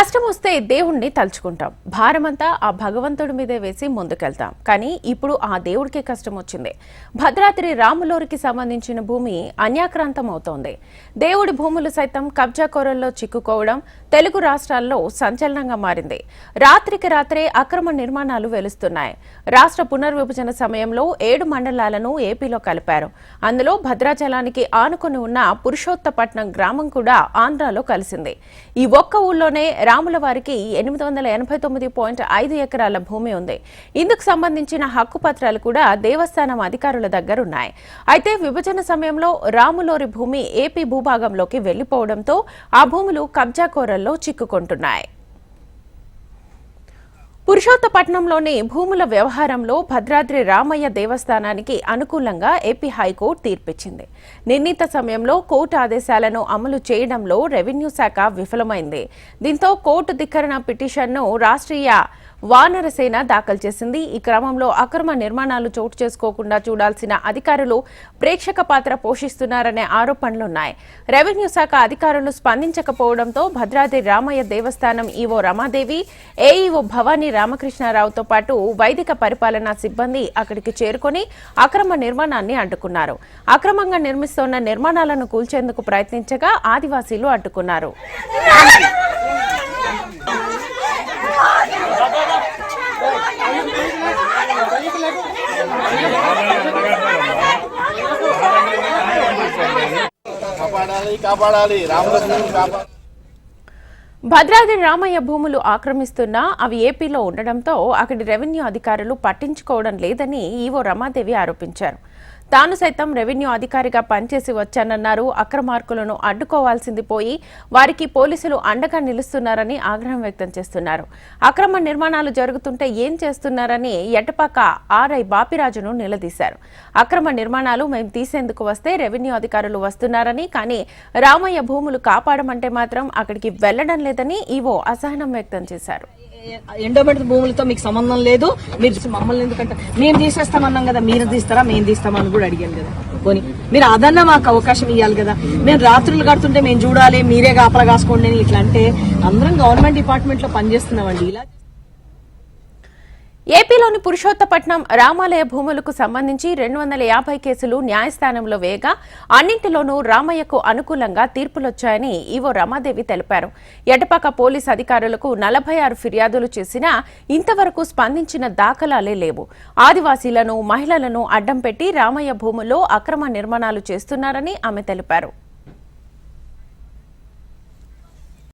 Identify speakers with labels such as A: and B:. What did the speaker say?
A: కష్టం వస్తే దేవుణ్ణి తలుచుకుంటాం. భారమంతా ఆ భగవంతుడి మీదే వేసి ముందుకెళ్తాం. కానీ ఇప్పుడు ఆ దేవుడికే కష్టం వచ్చింది. భద్రాద్రి రాములోరికి సంబంధించిన భూమి అన్యాక్రాంతం అవుతోంది దేవుడి భూములు సైతం కబ్జా కోరల్లో చిక్కుకోవడం తెలుగు రాష్ట్రాల్లో సంచలనంగా మారింది. రాత్రికి రాత్రే అక్రమ నిర్మాణాలు వెలుస్తున్నాయి. రాష్ట్ర పునర్విభజన సమయంలో ఏడు మండలాలను ఏపీలో కలిపారు. అందులో భద్రాచలానికి ఆనుకుని ఉన్న పురుషోత్తపట్నం గ్రామం కూడా ఆంధ్రాలో కలిసింది. ఈ ఒక్క ఊళ్ళోనే రాముల వారికి ఎనిమిది వందల ఎనభై తొమ్మిది పాయింట్ ఐదు ఎకరాల భూమి ఉంది. ఇందుకు సంబంధించిన హక్కు పత్రాలు కూడా దేవస్థానం అధికారుల దగ్గరున్నాయి. అయితే విభజన సమయంలో రాములోరి భూమి ఏపీ భూభాగంలోకి వెళ్ళిపోవడంతో ఆ భూములు కబ్జా కోరల్లో చిక్కుకుంటున్నాయి. పురుషోత్తపట్నంలోని భూముల వ్యవహారంలో భద్రాద్రి రామయ్య దేవస్థానానికి అనుకూలంగా ఏపీ హైకోర్టు తీర్పిచ్చింది. నిర్ణీత సమయంలో కోర్టు ఆదేశాలను అమలు చేయడంలో రెవెన్యూ శాఖ విఫలమైంది. దీంతో కోర్టు ధిక్కరణ పిటిషన్ను రాష్ట్రీయ వానరసేన దాఖలు చేసింది. ఈ క్రమంలో అక్రమ నిర్మాణాలు చోటు చేసుకోకుండా చూడాల్సిన అధికారులు ప్రేక్షక పాత్ర పోషిస్తున్నారనే ఆరోపణలున్నాయి. రెవెన్యూ శాఖ అధికారులు స్పందించకపోవడంతో భద్రాద్రి రామయ్య దేవస్థానం ఈవో రమాదేవి ఏఈఓ భవానీ రామకృష్ణారావుతో పాటు వైదిక పరిపాలనా సిబ్బంది అక్కడికి చేరుకొని అక్రమ నిర్మాణాన్ని అడ్డుకున్నారు. అక్రమంగా నిర్మిస్తోన్న నిర్మాణాలను కూల్చేందుకు ప్రయత్నించగా ఆదివాసీలు అడ్డుకున్నారు.
B: కాపాడాలి కాపాడాలి. రామలక్ష్మణ్ కాపాడాలి
A: భద్రాద్రి రామయ్య భూములు ఆక్రమిస్తున్నా అవి ఏపీలో ఉండడంతో అక్కడి రెవెన్యూ అధికారులు పట్టించుకోవడం లేదని ఈవో రమాదేవి ఆరోపించారు. తాను సైతం రెవెన్యూ అధికారిగా పనిచేసి వచ్చానన్నారు. అక్రమార్కులను అడ్డుకోవాల్సింది పోయి వారికి పోలీసులు అండగా నిలుస్తున్నారని ఆగ్రహం వ్యక్తం చేస్తున్నారు. అక్రమ నిర్మాణాలు జరుగుతుంటే ఏం చేస్తున్నారని ఎటపాక ఆర్ఐ బాపిరాజును నిలదీశారు. అక్రమ నిర్మాణాలు మేము తీసేందుకు వస్తే రెవెన్యూ అధికారులు వస్తున్నారని కానీ రామయ్య భూములు కాపాడమంటే మాత్రం అక్కడికి వెళ్ళడం లేదని ఈవో అసహనం వ్యక్తం చేశారు.
C: ఎండోమెంట్ భూములతో మీకు సంబంధం లేదు. మీరు మమ్మల్ని ఎందుకంటే మేము తీసేస్తామన్నాం కదా మీరు తీస్తారా మేము తీస్తామని కూడా అడిగాను కదా. పోనీ మీరు అదన్నా మాకు అవకాశం ఇవ్వాలి కదా. మేము రాత్రులు కడుతుంటే మేము చూడాలి మీరే కాపలా కాసుకోండి అని ఇట్లా అంటే అందరం గవర్నమెంట్ డిపార్ట్మెంట్లో పనిచేస్తున్నామండి. ఇలా
A: ఏపీలోని పురుషోత్తపట్నం రామాలయ భూములకు సంబంధించి రెండు వందల యాభై కేసులు న్యాయస్థానంలో వేయగా అన్నింటిలోనూ రామయ్యకు అనుకూలంగా తీర్పులొచ్చాయని ఈవో రమాదేవి తెలిపారు. ఎటపాక పోలీస్ అధికారులకు నలభై ఆరు ఫిర్యాదులు చేసినా ఇంతవరకు స్పందించిన దాఖలాలే లేవు. ఆదివాసీలను మహిళలను అడ్డం పెట్టి రామయ్య భూముల్లో అక్రమ నిర్మాణాలు చేస్తున్నారని ఆమె తెలిపారు.